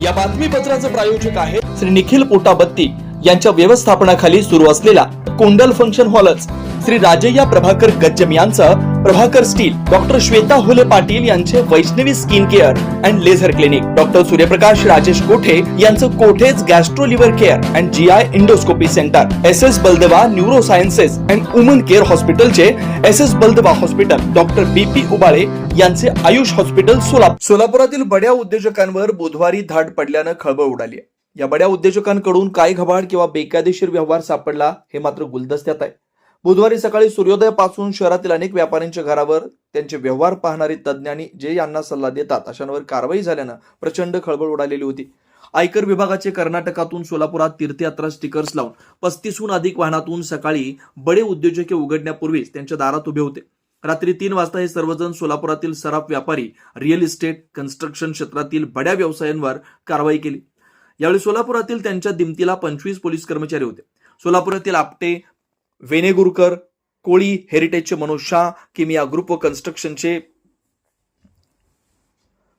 या बातमीपत्राचे प्रायोजक आहे श्री निखिल पोटाबत्ती यांच्या व्यवस्थापनाखाली सुरू असलेला कोंडल फंक्शन हॉलच श्री राजय्या प्रभाकर गज्जम यांचं प्रभाकर स्टील डॉक्टर श्वेता हुले पाटील यांचे Vaishnavi skin care and laser clinic. Doctor Suryaprakash Rajesh Kothe यांचं कोठेज gastro liver care and G I endoscopy centre. S S Baldeva neuro sciences and woman care हॉस्पिटलचे S S Baldeva hospital. Doctor B P Ubale यांचे Ayush hospital Solapur सोलापुरातील बड्या उद्योजकांवर बुधवारी धाड पडल्यानं खळबळ उडाली या बड्या उद्योजकांकडून काय घबाड किंवा बेकायदेशीर व्यवहार सापडला हे मात्र गुलदस्त्यात आहे. बुधवारी सकाळी सूर्योदयापासून शहरातील अनेक व्यापाऱ्यांच्या घरावर त्यांचे व्यवहार पाहणारी तज्ज्ञांनी जे यांना सल्ला देतात अशांवर कारवाई झाल्यानं प्रचंड खळबळ उडालेली होती. आयकर विभागाचे कर्नाटकातून सोलापुरात तीर्थयात्रा स्टिकर्स लावून पस्तीसहून अधिक वाहनातून सकाळी बडे उद्योजके उघडण्यापूर्वीच त्यांच्या दारात उभे होते. रात्री तीन वाजता हे सर्वजण सोलापुरातील सराफ व्यापारी रिअल इस्टेट कन्स्ट्रक्शन क्षेत्रातील बड्या व्यवसायांवर कारवाई केली. यावेळी सोलापुरातील त्यांच्या दिमतीला पंचवीस पोलीस कर्मचारी होते. सोलापुरातील आपटे वेनेगुरकर कोळी हेरिटेजचे मनोज शाह किमिया ग्रुप व कन्स्ट्रक्शनचे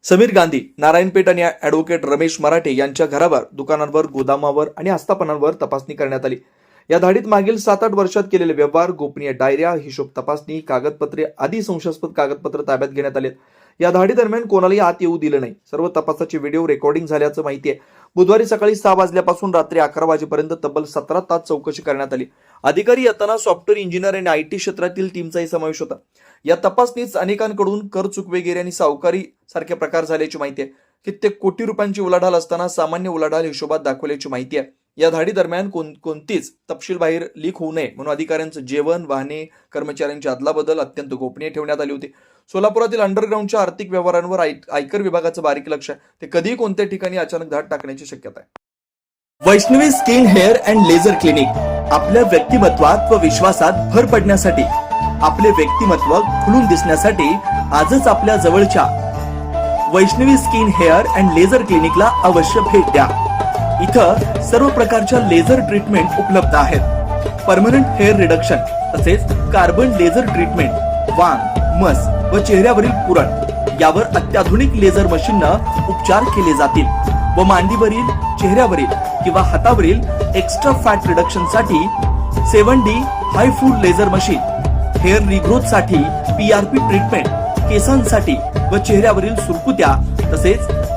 समीर गांधी नारायणपेठ आणि ऍडव्होकेट रमेश मराठे यांच्या घरावर दुकानांवर गोदामावर आणि आस्थापनांवर तपासणी करण्यात आली. या धाडीत मागील सात आठ वर्षात केलेले व्यवहार गोपनीय डायऱ्या हिशोब तपासणी कागदपत्रे आदी संशयास्पद कागदपत्र ताब्यात घेण्यात आले या धाडी दरम्यान कोणालाही आत येऊ दिलं नाही. सर्व तपासाचे व्हिडिओ रेकॉर्डिंग झाल्याचं माहिती आहे. बुधवारी सकाळी सहा वाजल्यापासून रात्री अकरा वाजेपर्यंत तब्बल सतरा तास चौकशी करण्यात आली. अधिकारी येताना सॉफ्टवेअर इंजिनियर आणि आय टी क्षेत्रातील टीमचाही समावेश होता. या तपासणीत अनेकांकडून कर चुकवेगिरी आणि सावकारी सारखे प्रकार झाल्याची माहिती आहे. कित्येक कोटी रुपयांची उलाढाल असताना सामान्य उलाढाल हिशोबात दाखवल्याची माहिती आहे. या धाडी दरम्यान कोण कोणतीच तपशील बाहेर लीक होऊ नये म्हणून अधिकाऱ्यांचं जेवण वाहने कर्मचाऱ्यांची अदलाबदल अत्यंत गोपनीय ठेवण्यात आली होती. सोलापुरातील अंडरग्राऊंडच्या आर्थिक व्यवहारांवर आयकर विभागाचं बारीक लक्ष आहे. ते कधी कोणत्या ठिकाणी अचानक धाड टाकण्याची शक्यता आहे. Vaishnavi skin hair and laser clinic आपल्या व्यक्तिमत्वात व विश्वासात भर पडण्यासाठी आपले व्यक्तिमत्व खुलून दिसण्यासाठी आजच आपल्या जवळच्या Vaishnavi skin hair and laser क्लिनिकला अवश्य भेट द्या. इथं सर्व प्रकारच्या लेझर ट्रीटमेंट उपलब्ध आहेत. परमनंट हेअर रिडक्शन तसेच कार्बन लेझर ट्रीटमेंट वांग मस व चेहऱ्यावरील पुरण यावर अत्याधुनिक लेझर मशीननं उपचार केले जातील व मांडीवरील चेहऱ्यावरील किंवा हातावरील एक्स्ट्रा फॅट रिडक्शनसाठी सेव्हन डी हाय फूड लेझर मशीन हेअर रिग्रोथसाठी पीआरपी ट्रीटमेंट केसांसाठी व चेहऱ्यावरील सुरकुत्या तसेच